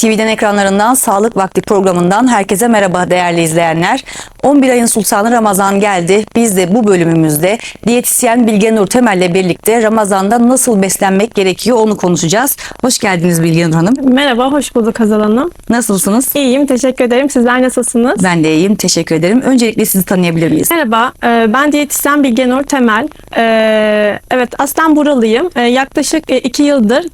TV'den ekranlarından Sağlık Vakti programından herkese merhaba değerli izleyenler. 11 ayın sultanı Ramazan geldi. Biz de bu bölümümüzde diyetisyen Bilge Nur Temel'le birlikte Ramazan'da nasıl beslenmek gerekiyor onu konuşacağız. Hoş geldiniz Bilge Nur Hanım. Merhaba, hoş bulduk Hazal Hanım. Nasılsınız? İyiyim, teşekkür ederim. Sizler nasılsınız? Ben de iyiyim. Teşekkür ederim. Öncelikle sizi tanıyabilir miyiz? Merhaba, e, ben diyetisyen Bilge Nur Temel. E, Evet, aslen buralıyım. E, Yaklaşık e, iki yıldır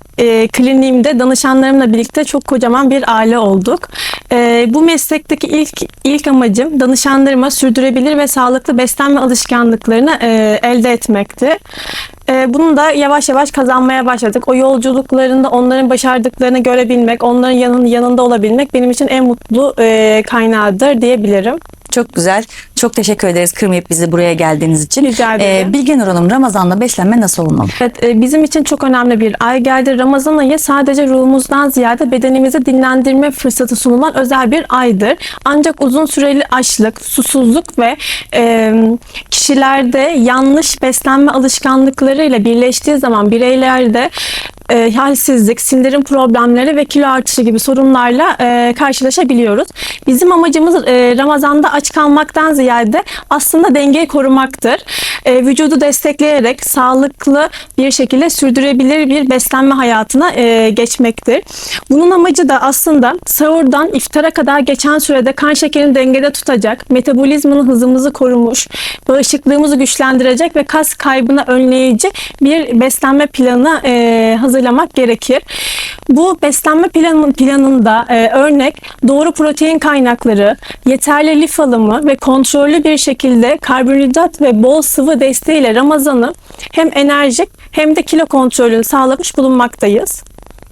kliniğimde danışanlarımla birlikte çok kocaman bir aile olduk. E, Bu meslekteki ilk ilk amacım danışanlarıma sürdürebilir ve sağlıklı beslenme alışkanlıklarını e, elde etmekti. E, Bunu da yavaş yavaş kazanmaya başladık. O yolculuklarında onların başardıklarını görebilmek, onların yanın, yanında olabilmek benim için en mutlu e, kaynağıdır diyebilirim. Çok güzel. Çok teşekkür ederiz kırmayıp bizi buraya geldiğiniz için. Rica ederim. Ee, Bilge Nur Hanım Ramazan'da beslenme nasıl olmalı? Evet, e, bizim için çok önemli bir ay geldi. Ramazan ayı sadece ruhumuzdan ziyade bedenimizi dinlendirme fırsatı sunulan özel bir aydır. Ancak uzun süreli açlık, susuzluk ve e, kişilerde yanlış beslenme alışkanlıklarıyla birleştiği zaman bireylerde e, halsizlik, sindirim problemleri ve kilo artışı gibi sorunlarla e, karşılaşabiliyoruz. Bizim amacımız e, Ramazan'da aç kalmaktan ziyade aslında dengeyi korumaktır. E, vücudu destekleyerek sağlıklı bir şekilde sürdürebilir bir beslenme hayatına e, geçmektir. Bunun amacı da aslında sahurdan iftara kadar geçen sürede kan şekerini dengede tutacak, metabolizmanın hızımızı korumuş, bağışıklığımızı güçlendirecek ve kas kaybını önleyici bir beslenme planı e, hazırlamak gerekir. Bu beslenme planı, planında e, örnek doğru protein kaynakları, yeterli lif alımı ve kontrollü bir şekilde karbonhidrat ve bol sıvı desteğiyle Ramazan'ı hem enerjik hem de kilo kontrolünü sağlamış bulunmaktayız.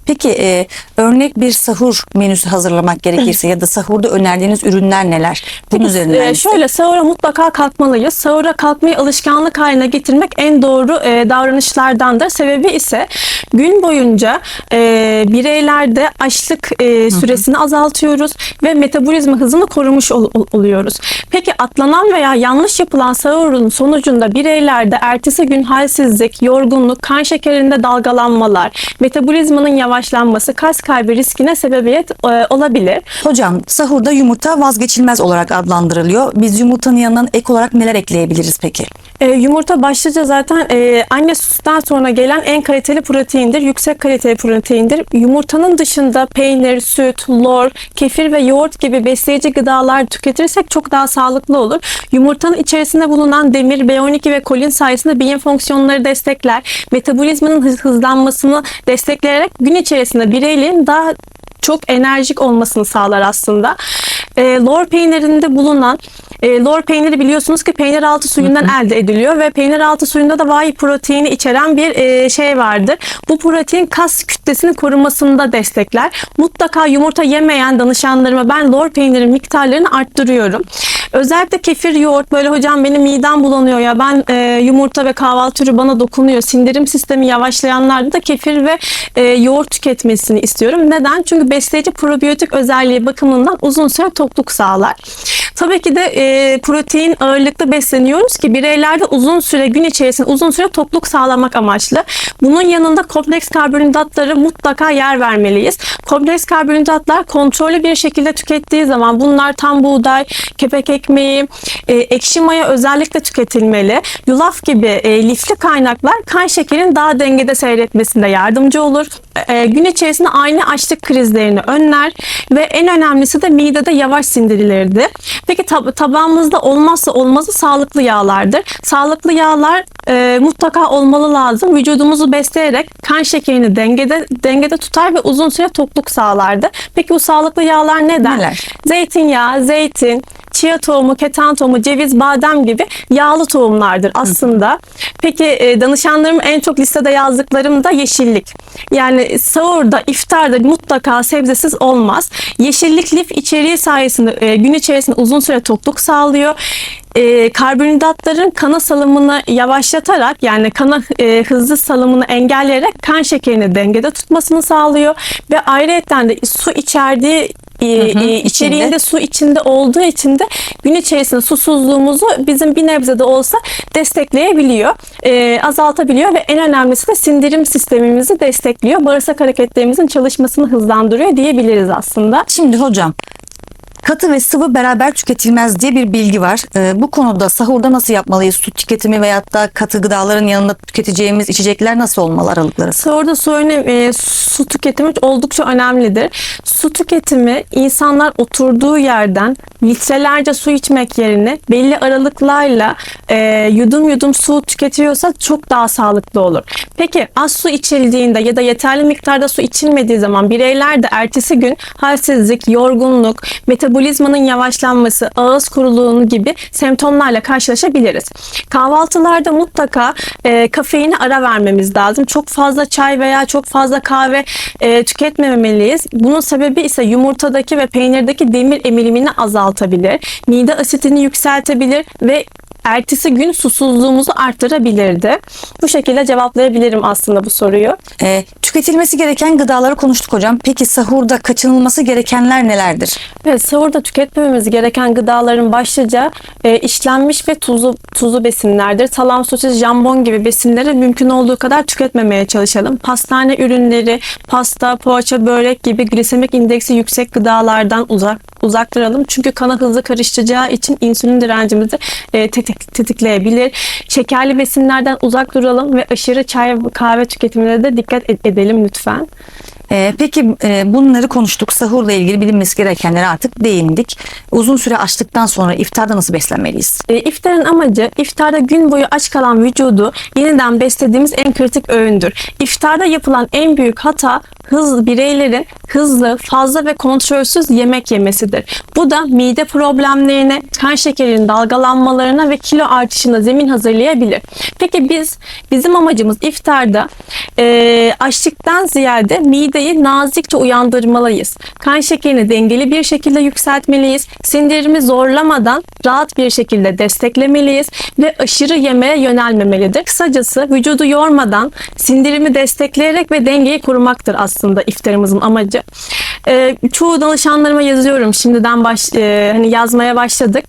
Peki e, örnek bir sahur menüsü hazırlamak gerekirse ya da sahurda önerdiğiniz ürünler neler? Bunun üzerinden. Ee, şöyle sahura mutlaka kalkmalıyız. Sahura kalkmayı alışkanlık haline getirmek en doğru e, davranışlardandır. Sebebi ise gün boyunca e, bireylerde açlık e, süresini azaltıyoruz ve metabolizma hızını korumuş ol- ol- oluyoruz. Peki atlanan veya yanlış yapılan sahurun sonucunda bireylerde ertesi gün halsizlik, yorgunluk, kan şekerinde dalgalanmalar, metabolizmanın yavaşlanması, kas kaybı riskine sebebiyet e, olabilir. Hocam sahurda yumurta vazgeçilmez olarak adlandırılıyor. Biz yumurtanın yanına ek olarak neler ekleyebiliriz peki? E, yumurta başlıca zaten e, anne sütünden sonra gelen en kaliteli proteindir. Yüksek kaliteli proteindir. Yumurtanın dışında peynir, süt, lor, kefir ve yoğurt gibi besleyici gıdalar tüketirsek çok daha sağlıklı olur. Yumurtanın içerisinde bulunan demir, B12 ve kolin sayesinde beyin fonksiyonları destekler. Metabolizmanın hız- hızlanmasını destekleyerek gün içerisinde bireylerin daha çok enerjik olmasını sağlar aslında. E, lor peynirinde bulunan e, lor peyniri biliyorsunuz ki peynir altı suyundan elde ediliyor ve peynir altı suyunda da vahi proteini içeren bir e, şey vardır. Bu protein kas kütlesini korumasında destekler. Mutlaka yumurta yemeyen danışanlarıma ben lor peynirin miktarlarını arttırıyorum. Özellikle kefir yoğurt böyle hocam benim midem bulanıyor ya ben e, yumurta ve kahvaltı türü bana dokunuyor. Sindirim sistemi yavaşlayanlarda da kefir ve e, yoğurt tüketmesini istiyorum. Neden? Çünkü besleyici probiyotik özelliği bakımından uzun süre tokluk sağlar. Tabii ki de e, protein ağırlıklı besleniyoruz ki bireylerde uzun süre gün içerisinde uzun süre tokluk sağlamak amaçlı. Bunun yanında kompleks karbonhidratları mutlaka yer vermeliyiz. Kompleks karbonhidratlar kontrollü bir şekilde tükettiği zaman bunlar tam buğday, kepek ekmeği, e, ekşi maya özellikle tüketilmeli. Yulaf gibi e, lifli kaynaklar kan şekerin daha dengede seyretmesinde yardımcı olur. E, gün içerisinde aynı açlık krizlerini önler ve en önemlisi de midede yavaş sindirilirdi. Peki tab- tabağımızda olmazsa olmazı sağlıklı yağlardır. Sağlıklı yağlar e, mutlaka olmalı lazım. Vücudumuzu besleyerek kan şekerini dengede dengede tutar ve uzun süre tokluk sağlardı. Peki bu sağlıklı yağlar neden? Neler? Zeytinyağı, zeytin, chia tohumu, keten tohumu, ceviz, badem gibi yağlı tohumlardır aslında. Peki e, danışanlarım en çok listede yazdıklarım da yeşillik. Yani sahurda, iftarda mutlaka sebzesiz olmaz. Yeşillik lif içeriği sayesinde e, gün içerisinde uzun süre tokluk sağlıyor. E, karbonhidratların kana salımını yavaşlatarak yani kana e, hızlı salımını engelleyerek kan şekerini dengede tutmasını sağlıyor ve ayrıca de su içerdiği e, e, içeriğinde içinde. su içinde olduğu için de gün içerisinde susuzluğumuzu bizim bir nebze de olsa destekleyebiliyor, e, azaltabiliyor ve en önemlisi de sindirim sistemimizi destekliyor. Bağırsak hareketlerimizin çalışmasını hızlandırıyor diyebiliriz aslında. Şimdi hocam katı ve sıvı beraber tüketilmez diye bir bilgi var. Ee, bu konuda sahurda nasıl yapmalıyız? Su tüketimi veyahut da katı gıdaların yanında tüketeceğimiz içecekler nasıl olmalı aralıkları? Orada su, önem, e, su tüketimi oldukça önemlidir. Su tüketimi insanlar oturduğu yerden litrelerce su içmek yerine belli aralıklarla e, yudum yudum su tüketiyorsa çok daha sağlıklı olur. Peki az su içildiğinde ya da yeterli miktarda su içilmediği zaman bireyler de ertesi gün halsizlik, yorgunluk, metabolizmanın yavaşlanması, ağız kuruluğunu gibi semptomlarla karşılaşabiliriz. Kahvaltılarda mutlaka e, kafeine ara vermemiz lazım. Çok fazla çay veya çok fazla kahve e, tüketmemeliyiz. Bunun sebebi ise yumurtadaki ve peynirdeki demir emilimini azaltabilir. Mide asitini yükseltebilir ve ertesi gün susuzluğumuzu arttırabilirdi. Bu şekilde cevaplayabilirim aslında bu soruyu. Ee, tüketilmesi gereken gıdaları konuştuk hocam. Peki sahurda kaçınılması gerekenler nelerdir? Evet, sahurda tüketmememiz gereken gıdaların başlıca e, işlenmiş ve tuzlu tuzlu besinlerdir. Salam, sosis, jambon gibi besinleri mümkün olduğu kadar tüketmemeye çalışalım. Pastane ürünleri, pasta, poğaça, börek gibi glisemik indeksi yüksek gıdalardan uzak uzak duralım. Çünkü kana hızlı karışacağı için insülin direncimizi e, tetik- tetikleyebilir. Şekerli besinlerden uzak duralım ve aşırı çay ve kahve tüketimine de dikkat ed- edelim lütfen. Ee, peki e, bunları konuştuk. Sahurla ilgili bilinmesi gerekenlere artık değindik. Uzun süre açtıktan sonra iftarda nasıl beslenmeliyiz? E, iftarın amacı iftarda gün boyu aç kalan vücudu yeniden beslediğimiz en kritik öğündür. İftarda yapılan en büyük hata hızlı bireylerin hızlı, fazla ve kontrolsüz yemek yemesidir. Bu da mide problemlerine, kan şekerinin dalgalanmalarına ve kilo artışına zemin hazırlayabilir. Peki biz bizim amacımız iftarda e, açlıktan ziyade mideyi nazikçe uyandırmalıyız. Kan şekerini dengeli bir şekilde yükseltmeliyiz. Sindirimi zorlamadan rahat bir şekilde desteklemeliyiz ve aşırı yemeğe yönelmemelidir. Kısacası vücudu yormadan sindirimi destekleyerek ve dengeyi korumaktır aslında iftarımızın amacı. Ee, çoğu danışanlarıma yazıyorum şimdiden baş, e, hani yazmaya başladık.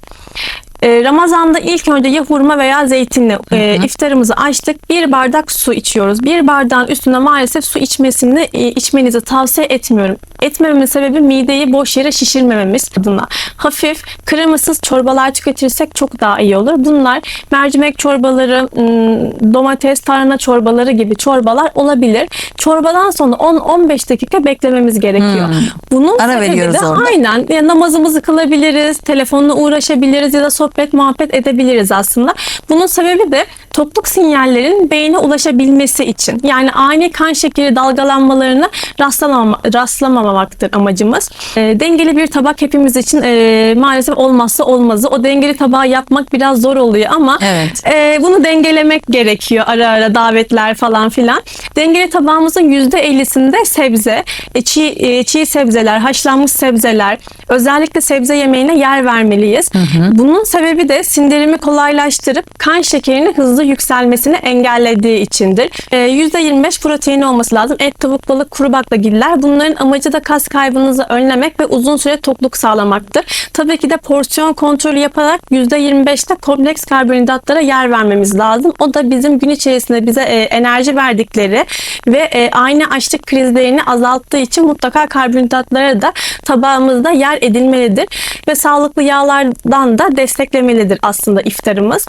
Ee, Ramazan'da ilk önce ya hurma veya zeytinle e, iftarımızı açtık. Bir bardak su içiyoruz. Bir bardağın üstüne maalesef su içmesini e, içmenizi tavsiye etmiyorum. Etmememin sebebi mideyi boş yere şişirmememiz adına. Hafif kremasız çorbalar tüketirsek çok daha iyi olur. Bunlar mercimek çorbaları, ım, domates, tarhana çorbaları gibi çorbalar olabilir. Çorbadan sonra 10-15 dakika beklememiz gerekiyor. Bunun Ara sebebi veriyoruz de orada. aynen ya namazımızı kılabiliriz, telefonla uğraşabiliriz ya da sohbet muhabbet edebiliriz aslında. Bunun sebebi de tokluk sinyallerin beyne ulaşabilmesi için. Yani ani kan şekeri dalgalanmalarına rastlamama, rastlamamaktır amacımız. E, dengeli bir tabak hepimiz için e, maalesef olmazsa olmazı. O dengeli tabağı yapmak biraz zor oluyor ama Evet. e, bunu dengelemek gerekiyor ara ara davetler falan filan. Dengeli tabağımızın %50'sinde sebze, e, çiğ, e, çiğ sebzeler, haşlanmış sebzeler, özellikle sebze yemeğine yer vermeliyiz. Bunun sebebi de sindirimi kolaylaştırıp kan şekerinin hızlı yükselmesini engellediği içindir. E, %25 proteini olması lazım. Et, tavuk, balık, kuru baklagiller. Bunların amacı da kas kaybınızı önlemek ve uzun süre tokluk sağlamaktır. Tabii ki de porsiyon kontrolü yaparak %25'te kompleks karbonhidratlara yer vermemiz lazım. O da bizim gün içerisinde bize e, enerji verdikleri ve e, aynı açlık krizlerini azalttığı için mutlaka karbonhidratlara da tabağımızda yer edilmelidir ve sağlıklı yağlardan da desteklemelidir aslında iftarımız.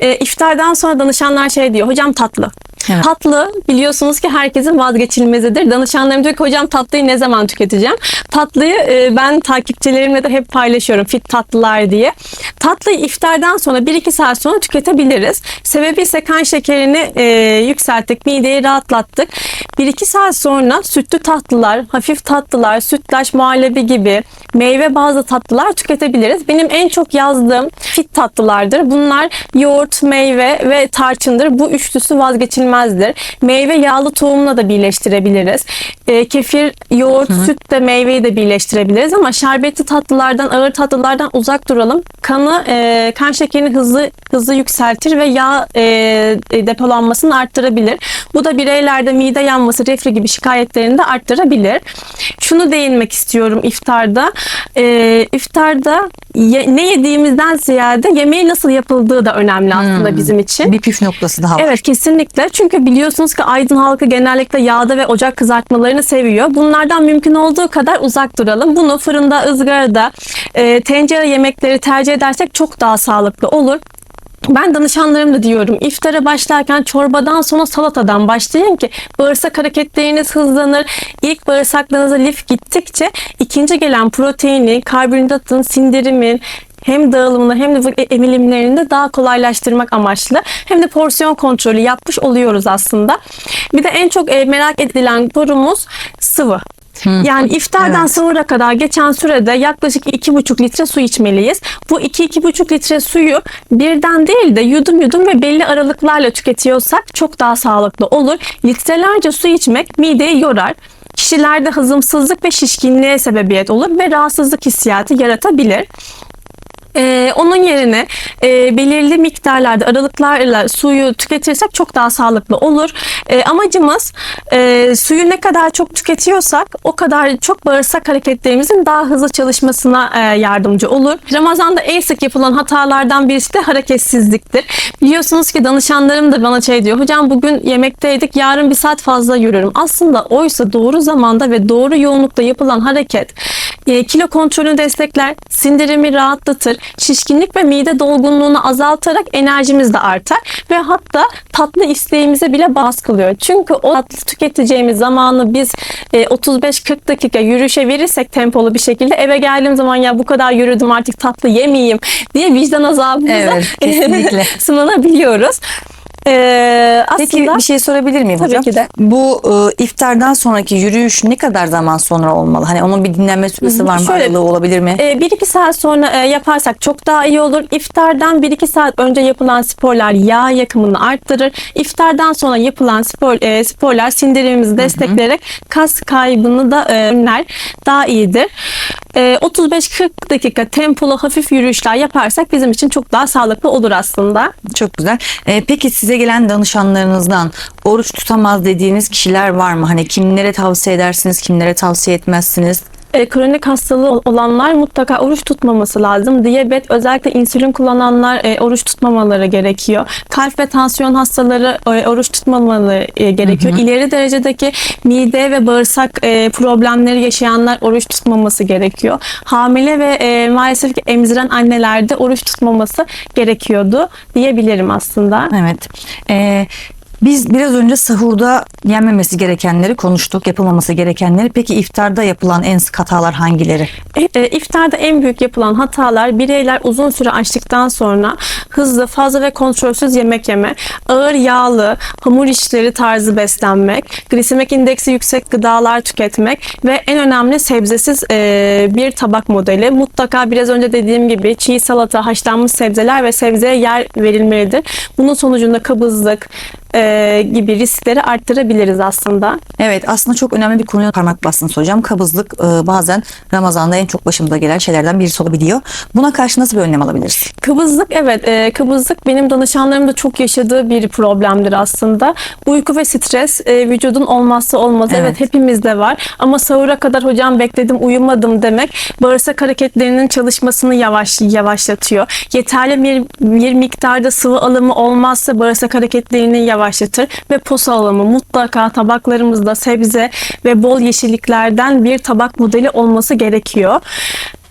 E, iftardan sonra danışanlar şey diyor, hocam tatlı. Evet. Tatlı biliyorsunuz ki herkesin vazgeçilmezidir. Danışanlarım diyor ki hocam tatlıyı ne zaman tüketeceğim? Tatlıyı e, ben takipçilerimle de hep paylaşıyorum fit tatlılar diye. Tatlıyı iftardan sonra 1-2 saat sonra tüketebiliriz. Sebebi ise kan şekerini e, yükselttik, mideyi rahatlattık. 1-2 saat sonra sütlü tatlılar, hafif tatlılar, sütlaç, muhallebi gibi meyve bazlı tatlılar tüketebiliriz. Benim en çok yazdığım fit tatlılardır. Bunlar yoğurt, meyve ve tarçındır. Bu üçlüsü vazgeçilmezdir. Meyve yağlı tohumla da birleştirebiliriz. E, kefir, yoğurt, süt de meyveyi de birleştirebiliriz ama şerbetli tatlılardan, ağır tatlılardan uzak duralım. Kanı, e, kan şekerini hızlı hızlı yükseltir ve yağ e, e, depolanmasını arttırabilir. Bu da bireylerde mide yanması, reflü gibi şikayetlerini de arttırabilir. Şunu değinmek istiyorum iftarda. E, iftarda ye- ne yediğimizden ziyade yemeği nasıl yapıldığı da önemli aslında bizim için. Bir püf noktası daha var. Evet kesinlikle. Çünkü biliyorsunuz ki Aydın halkı genellikle yağda ve ocak kızartmalarını seviyor. Bunlardan mümkün olduğu kadar uzak duralım. Bunu fırında, ızgarada, e, tencere yemekleri tercih edersek çok daha sağlıklı olur. Ben danışanlarım da diyorum iftara başlarken çorbadan sonra salatadan başlayın ki bağırsak hareketleriniz hızlanır. İlk bağırsaklarınıza lif gittikçe ikinci gelen proteini, karbonhidratın, sindirimin hem dağılımını hem de emilimlerini de daha kolaylaştırmak amaçlı hem de porsiyon kontrolü yapmış oluyoruz aslında. Bir de en çok e, merak edilen sorumuz sıvı. Yani iftardan evet. sahura kadar geçen sürede yaklaşık 2,5 litre su içmeliyiz. Bu 2-2,5 litre suyu birden değil de yudum yudum ve belli aralıklarla tüketiyorsak çok daha sağlıklı olur. Litrelerce su içmek mideyi yorar. Kişilerde hazımsızlık ve şişkinliğe sebebiyet olur ve rahatsızlık hissiyatı yaratabilir. Ee, onun yerine e, belirli miktarlarda aralıklarla suyu tüketirsek çok daha sağlıklı olur. E, amacımız e, suyu ne kadar çok tüketiyorsak o kadar çok bağırsak hareketlerimizin daha hızlı çalışmasına e, yardımcı olur. Ramazan'da en sık yapılan hatalardan birisi de hareketsizliktir. Biliyorsunuz ki danışanlarım da bana şey diyor. Hocam bugün yemekteydik yarın bir saat fazla yürürüm. Aslında oysa doğru zamanda ve doğru yoğunlukta yapılan hareket e, kilo kontrolünü destekler, sindirimi rahatlatır, şişkinlik ve mide dolgunluğunu azaltarak enerjimiz de artar ve hatta tatlı isteğimize bile baskılıyor. Çünkü o tatlı tüketeceğimiz zamanı biz e, 35-40 dakika yürüyüşe verirsek tempolu bir şekilde eve geldiğim zaman ya bu kadar yürüdüm artık tatlı yemeyeyim diye vicdan azabımıza Evet, sınanabiliyoruz. Ee, Peki aslında bir şey sorabilir miyim Tabii hocam? ki de. Bu e, iftardan sonraki yürüyüş ne kadar zaman sonra olmalı? Hani onun bir dinlenme süresi var mı? Şöyle, Aralığı olabilir mi? E, 1-2 saat sonra e, yaparsak çok daha iyi olur. İftardan 1-2 saat önce yapılan sporlar yağ yakımını arttırır. İftardan sonra yapılan spor e, sporlar sindirimimizi destekleyerek kas kaybını da e, önler. Daha iyidir. E, 35-40 dakika tempolu hafif yürüyüşler yaparsak bizim için çok daha sağlıklı olur aslında. Çok güzel. E, peki size gelen danışanlarınızdan oruç tutamaz dediğiniz kişiler var mı? Hani kimlere tavsiye edersiniz, kimlere tavsiye etmezsiniz? E, kronik hastalığı ol- olanlar mutlaka oruç tutmaması lazım. Diyabet özellikle insülin kullananlar e, oruç tutmamaları gerekiyor. Kalp ve tansiyon hastaları e, oruç tutmamaları e, gerekiyor. İleri derecedeki mide ve bağırsak e, problemleri yaşayanlar oruç tutmaması gerekiyor. Hamile ve e, maalesef ki emziren annelerde oruç tutmaması gerekiyordu diyebilirim aslında. Evet. E, biz biraz önce sahurda yenmemesi gerekenleri konuştuk, yapılmaması gerekenleri. Peki iftarda yapılan en sık hatalar hangileri? E, e, iftarda en büyük yapılan hatalar bireyler uzun süre açtıktan sonra hızlı, fazla ve kontrolsüz yemek yeme, ağır yağlı, hamur işleri tarzı beslenmek, glisemik indeksi yüksek gıdalar tüketmek ve en önemli sebzesiz e, bir tabak modeli. Mutlaka biraz önce dediğim gibi çiğ salata, haşlanmış sebzeler ve sebzeye yer verilmelidir. Bunun sonucunda kabızlık e, gibi riskleri arttırabiliriz aslında. Evet aslında çok önemli bir konuya parmak bastınız hocam. Kabızlık e, bazen Ramazan'da en çok başımıza gelen şeylerden birisi olabiliyor. Buna karşı nasıl bir önlem alabiliriz? Kıvızlık evet e, kıvızlık benim danışanlarımda çok yaşadığı bir problemdir aslında. Uyku ve stres e, vücudun olmazsa olmazı. Evet. Evet. hepimizde var ama sahura kadar hocam bekledim uyumadım demek bağırsak hareketlerinin çalışmasını yavaş yavaşlatıyor. Yeterli bir, bir miktarda sıvı alımı olmazsa bağırsak hareketlerini yavaşlatır ve posa alımı mutlaka tabaklarımızda sebze ve bol yeşilliklerden bir tabak modeli olması gerekiyor.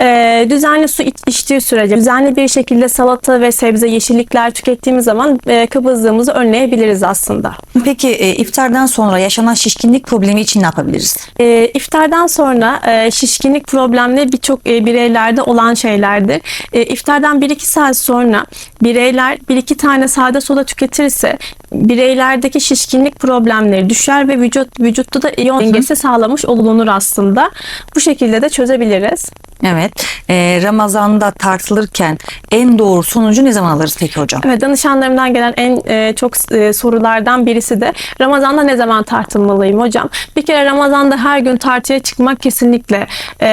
Ee, düzenli su iç- içtiği sürece, düzenli bir şekilde salata ve sebze, yeşillikler tükettiğimiz zaman e, kabızlığımızı önleyebiliriz aslında. Peki e, iftardan sonra yaşanan şişkinlik problemi için ne yapabiliriz? E, iftardan sonra e, şişkinlik problemleri birçok e, bireylerde olan şeylerdir. E, iftardan 1-2 saat sonra bireyler 1-2 tane sade soda tüketirse bireylerdeki şişkinlik problemleri düşer ve vücut vücutta da iyon dengesi sağlamış olunur aslında. Bu şekilde de çözebiliriz. Evet. Ee, Ramazan'da tartılırken en doğru sonucu ne zaman alırız peki hocam? Evet, danışanlarımdan gelen en e, çok e, sorulardan birisi de Ramazan'da ne zaman tartılmalıyım hocam? Bir kere Ramazan'da her gün tartıya çıkmak kesinlikle e,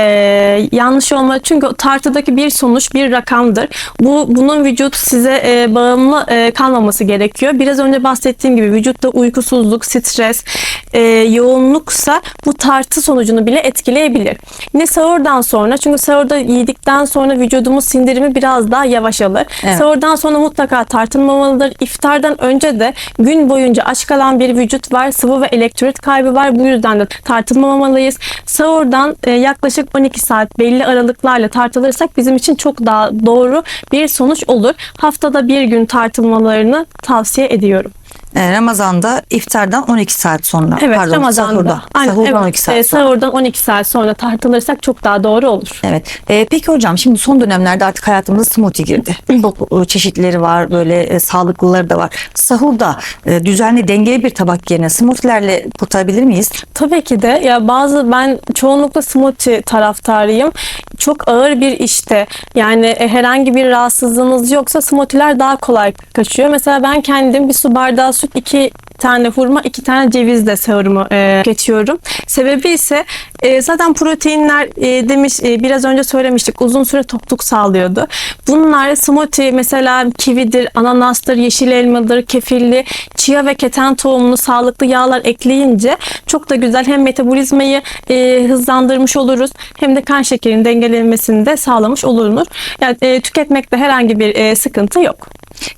yanlış olmalı. Çünkü tartıdaki bir sonuç bir rakamdır. Bu bunun vücut size e, bağımlı e, kalmaması gerekiyor. Biraz önce bahsettiğim gibi vücutta uykusuzluk, stres, e, yoğunluksa bu tartı sonucunu bile etkileyebilir. Yine sahurdan sonra çünkü sahurda yedikten sonra vücudumuz sindirimi biraz daha yavaş alır. Evet. Sahurdan sonra mutlaka tartılmamalıdır. İftardan önce de gün boyunca aç kalan bir vücut var. Sıvı ve elektrolit kaybı var. Bu yüzden de tartılmamalıyız. Sahurdan e, yaklaşık 12 saat belli aralıklarla tartılırsak bizim için çok daha doğru bir sonuç olur. Haftada bir gün tartılmalarını tavsiye ediyorum. Ee, Ramazan'da iftardan 12 saat sonra. Evet Pardon, Ramazan'da. Sahurda. Aynen, Sahurdan evet. 12 saat E, sonra. sahurdan 12 saat sonra tartılırsak çok daha doğru olur. Evet. Ee, peki hocam şimdi son dönemlerde artık hayatımıza smoothie girdi. Çok e, çeşitleri var böyle e, sağlıklıları da var. Sahurda e, düzenli dengeli bir tabak yerine smoothie'lerle kurtarabilir miyiz? Tabii ki de ya bazı ben çoğunlukla smoothie taraftarıyım. Çok ağır bir işte yani e, herhangi bir rahatsızlığınız yoksa smoothie'ler daha kolay kaçıyor. Mesela ben kendim bir su bardağı süt, iki tane hurma, iki tane cevizle sahurumu e, geçiyorum. Sebebi ise e, zaten proteinler e, demiş e, biraz önce söylemiştik uzun süre tokluk sağlıyordu. Bunlar smoothie mesela kividir, ananastır, yeşil elmadır, kefirli, chia ve keten tohumlu sağlıklı yağlar ekleyince çok da güzel hem metabolizmayı e, hızlandırmış oluruz hem de kan şekerinin dengelenmesini de sağlamış oluruz. Yani e, tüketmekte herhangi bir e, sıkıntı yok.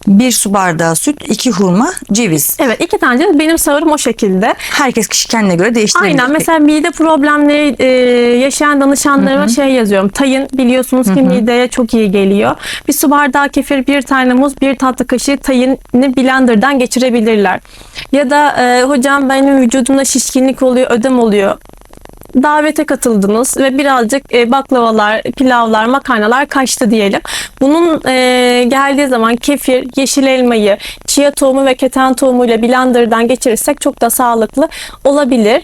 Bir su bardağı süt, iki hurma, ceviz. Evet iki tane ceviz. benim sahurum o şekilde. Herkes kişi kendine göre değiştirebilir. Aynen mesela mide problemleri e, yaşayan danışanlarıma şey yazıyorum. Tayın biliyorsunuz ki mideye çok iyi geliyor. Bir su bardağı kefir, bir tane muz, bir tatlı kaşığı tayını blenderdan geçirebilirler. Ya da e, hocam benim vücudumda şişkinlik oluyor, ödem oluyor davete katıldınız ve birazcık e, baklavalar, pilavlar, makarnalar kaçtı diyelim. Bunun e, geldiği zaman kefir, yeşil elmayı, chia tohumu ve keten tohumuyla blenderdan geçirirsek çok da sağlıklı olabilir.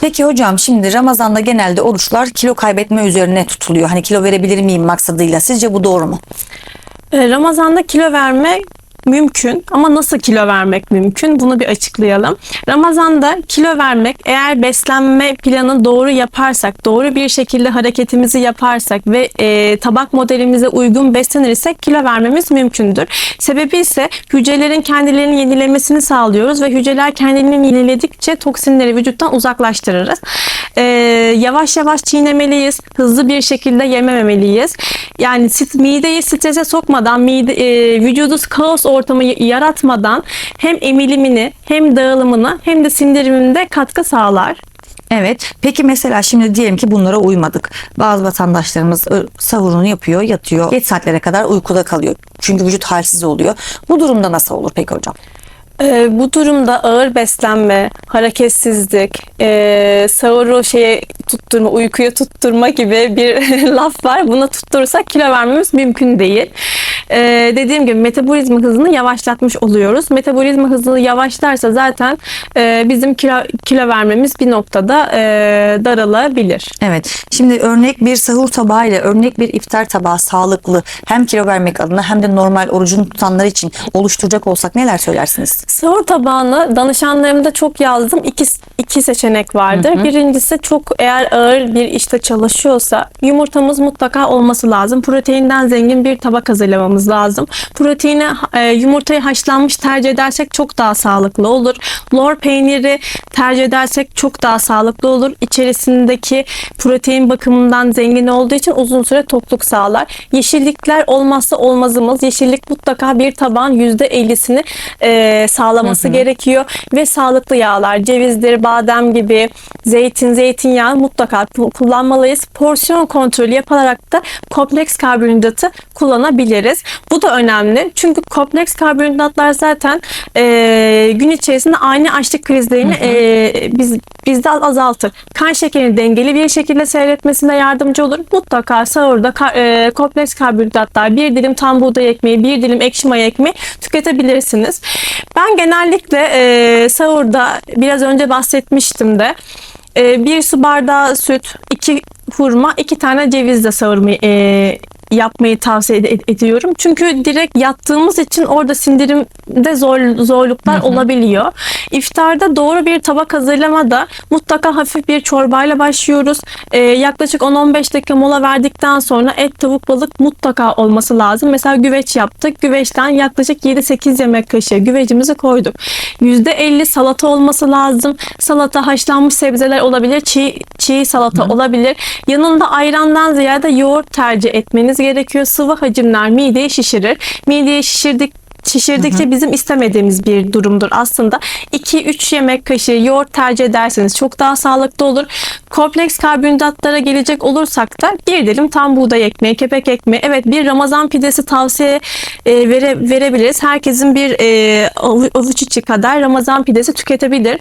Peki hocam şimdi Ramazan'da genelde oruçlar kilo kaybetme üzerine tutuluyor. Hani kilo verebilir miyim maksadıyla. Sizce bu doğru mu? E, Ramazan'da kilo verme mümkün ama nasıl kilo vermek mümkün bunu bir açıklayalım. Ramazan'da kilo vermek eğer beslenme planı doğru yaparsak, doğru bir şekilde hareketimizi yaparsak ve e, tabak modelimize uygun beslenirsek kilo vermemiz mümkündür. Sebebi ise hücrelerin kendilerini yenilemesini sağlıyoruz ve hücreler kendilerini yeniledikçe toksinleri vücuttan uzaklaştırırız. E, yavaş yavaş çiğnemeliyiz, hızlı bir şekilde yememeliyiz. Yani sit- mideyi strese sokmadan, mide, e, vücudu kaos ortamı yaratmadan hem emilimini hem dağılımını hem de sindiriminde katkı sağlar. Evet. Peki mesela şimdi diyelim ki bunlara uymadık. Bazı vatandaşlarımız sahurunu yapıyor, yatıyor. Geç saatlere kadar uykuda kalıyor. Çünkü vücut halsiz oluyor. Bu durumda nasıl olur peki hocam? Ee, bu durumda ağır beslenme, hareketsizlik, e, sahuru şeye tutturma, uykuya tutturma gibi bir laf var. Buna tutturursak kilo vermemiz mümkün değil. Ee, dediğim gibi metabolizma hızını yavaşlatmış oluyoruz. Metabolizma hızını yavaşlarsa zaten e, bizim kilo, kilo vermemiz bir noktada e, daralabilir. Evet. Şimdi örnek bir sahur tabağı ile örnek bir iftar tabağı sağlıklı hem kilo vermek adına hem de normal orucunu tutanlar için oluşturacak olsak neler söylersiniz? Sahur tabağını danışanlarımda çok yazdım. İki, iki seçenek vardır. Birincisi çok eğer ağır bir işte çalışıyorsa yumurtamız mutlaka olması lazım. Proteinden zengin bir tabak hazırlamamız lazım. Proteini e, yumurtayı haşlanmış tercih edersek çok daha sağlıklı olur. Lor peyniri tercih edersek çok daha sağlıklı olur. İçerisindeki protein bakımından zengin olduğu için uzun süre tokluk sağlar. Yeşillikler olmazsa olmazımız. Yeşillik mutlaka bir tabağın %50'sini e, sağlaması gerekiyor ve sağlıklı yağlar, cevizdir, badem gibi, zeytin, zeytinyağı mutlaka ku- kullanmalıyız. Porsiyon kontrolü yaparak da kompleks karbonhidratı kullanabiliriz. Bu da önemli çünkü kompleks karbonhidratlar zaten e, gün içerisinde aynı açlık krizlerini e, biz bizde azaltır. Kan şekerini dengeli bir şekilde seyretmesine yardımcı olur. Mutlaka sahurda ka- e, kompleks karbonhidratlar, bir dilim tam buğday ekmeği, bir dilim ekşi maya ekmeği tüketebilirsiniz. Ben genellikle e, sahurda biraz önce bahsetmiştim de e, bir su bardağı süt, iki hurma, iki tane cevizle savurmayı e, yapmayı tavsiye ed- ediyorum. Çünkü direkt yattığımız için orada sindirimde zor, zorluklar olabiliyor. İftarda doğru bir tabak hazırlamada mutlaka hafif bir çorbayla başlıyoruz. E, yaklaşık 10-15 dakika mola verdikten sonra et, tavuk, balık mutlaka olması lazım. Mesela güveç yaptık. Güveçten yaklaşık 7-8 yemek kaşığı güvecimizi koyduk. %50 salata olması lazım. Salata haşlanmış sebzeler olabilir. Çiğ, çiğ salata olabilir. Yanında ayrandan ziyade yoğurt tercih etmeniz gerekiyor. Sıvı hacimler mideyi şişirir. Mideyi şişirdik şişirdikçe bizim istemediğimiz bir durumdur aslında. 2-3 yemek kaşığı yoğurt tercih ederseniz çok daha sağlıklı olur. Kompleks karbonhidratlara gelecek olursak da bir dilim tam buğday ekmeği, kepek ekmeği. Evet bir Ramazan pidesi tavsiye e, vere, verebiliriz. Herkesin bir e, avu- avuç içi kadar Ramazan pidesi tüketebilir.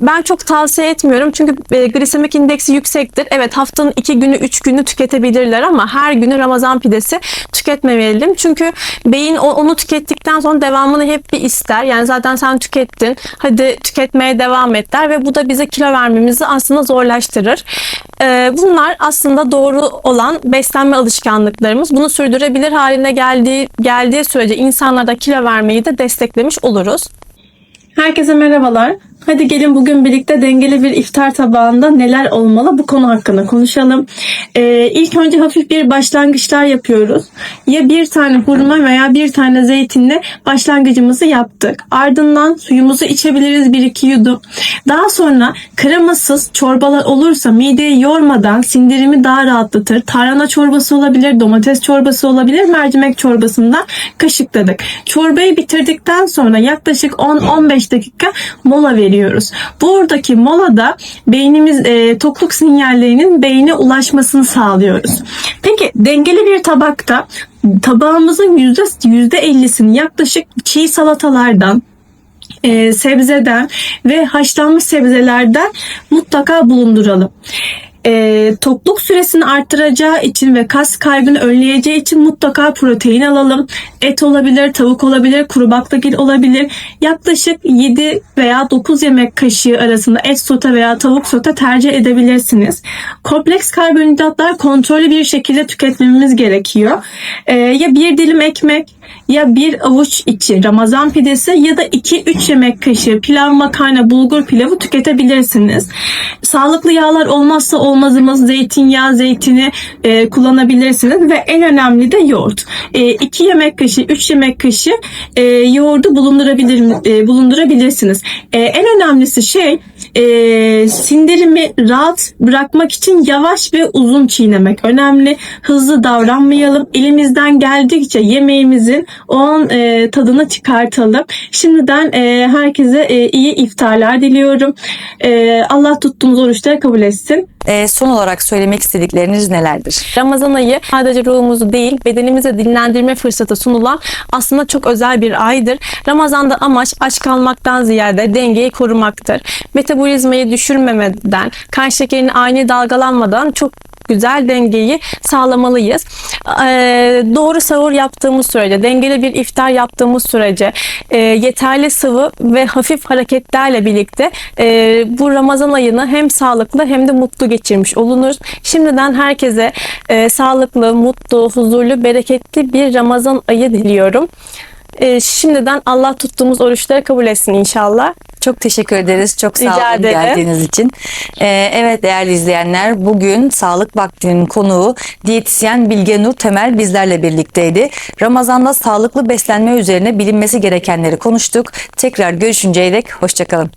Ben çok tavsiye etmiyorum çünkü e, glisemik indeksi yüksektir. Evet haftanın 2 günü 3 günü tüketebilirler ama her günü Ramazan pidesi tüketmemeliyim. Çünkü beyin onu tükettikten sonra devamını hep bir ister. Yani zaten sen tükettin. Hadi tüketmeye devam et der ve bu da bize kilo vermemizi aslında zorlaştırır. Ee, bunlar aslında doğru olan beslenme alışkanlıklarımız. Bunu sürdürebilir haline geldiği geldiği sürece insanlarda kilo vermeyi de desteklemiş oluruz. Herkese merhabalar. Hadi gelin bugün birlikte dengeli bir iftar tabağında neler olmalı bu konu hakkında konuşalım. Ee, ilk önce hafif bir başlangıçlar yapıyoruz. Ya bir tane hurma veya bir tane zeytinle başlangıcımızı yaptık. Ardından suyumuzu içebiliriz bir iki yudum. Daha sonra kremasız çorbalar olursa mideyi yormadan sindirimi daha rahatlatır. Tarhana çorbası olabilir, domates çorbası olabilir, mercimek çorbasından kaşıkladık. Çorbayı bitirdikten sonra yaklaşık 10-15 dakika mola veriyoruz. Buradaki molada beynimiz e, tokluk sinyallerinin beyne ulaşmasını sağlıyoruz. Peki dengeli bir tabakta tabağımızın yüzde 50'sini yaklaşık çiğ salatalardan, e, sebzeden ve haşlanmış sebzelerden mutlaka bulunduralım. E, tokluk süresini arttıracağı için ve kas kaybını önleyeceği için mutlaka protein alalım. Et olabilir, tavuk olabilir, kuru baklagil olabilir. Yaklaşık 7 veya 9 yemek kaşığı arasında et sote veya tavuk sote tercih edebilirsiniz. Kompleks karbonhidratlar kontrollü bir şekilde tüketmemiz gerekiyor. E, ya bir dilim ekmek ya bir avuç içi Ramazan pidesi ya da 2-3 yemek kaşığı pilav, makarna, bulgur pilavı tüketebilirsiniz. Sağlıklı yağlar olmazsa olmazımız zeytinyağı, zeytini e, kullanabilirsiniz ve en önemli de yoğurt. 2 yemek kaşığı, 3 yemek kaşığı e, yoğurdu bulundurabilir e, bulundurabilirsiniz. E, en önemlisi şey e, sindirimi rahat bırakmak için yavaş ve uzun çiğnemek önemli. Hızlı davranmayalım. Elimizden geldikçe yemeğimizin o an e, tadını çıkartalım. Şimdiden e, herkese e, iyi iftarlar diliyorum. E, Allah tuttuğumuz oruçları kabul etsin. Ee, son olarak söylemek istedikleriniz nelerdir? Ramazan ayı sadece ruhumuzu değil bedenimize dinlendirme fırsatı sunulan aslında çok özel bir aydır. Ramazanda amaç aç kalmaktan ziyade dengeyi korumaktır. Metabolizmayı düşürmemeden, kan şekerinin ani dalgalanmadan çok güzel dengeyi sağlamalıyız. Ee, doğru sahur yaptığımız sürece, dengeli bir iftar yaptığımız sürece, e, yeterli sıvı ve hafif hareketlerle birlikte e, bu Ramazan ayını hem sağlıklı hem de mutlu geçirmiş olunur. Şimdiden herkese e, sağlıklı, mutlu, huzurlu, bereketli bir Ramazan ayı diliyorum. E, şimdiden Allah tuttuğumuz oruçları kabul etsin inşallah. Çok teşekkür ederiz. Çok sağ Rica olun ederim. geldiğiniz için. Ee, evet değerli izleyenler bugün Sağlık Vakti'nin konuğu diyetisyen Bilge Nur Temel bizlerle birlikteydi. Ramazan'da sağlıklı beslenme üzerine bilinmesi gerekenleri konuştuk. Tekrar görüşünceye dek hoşçakalın.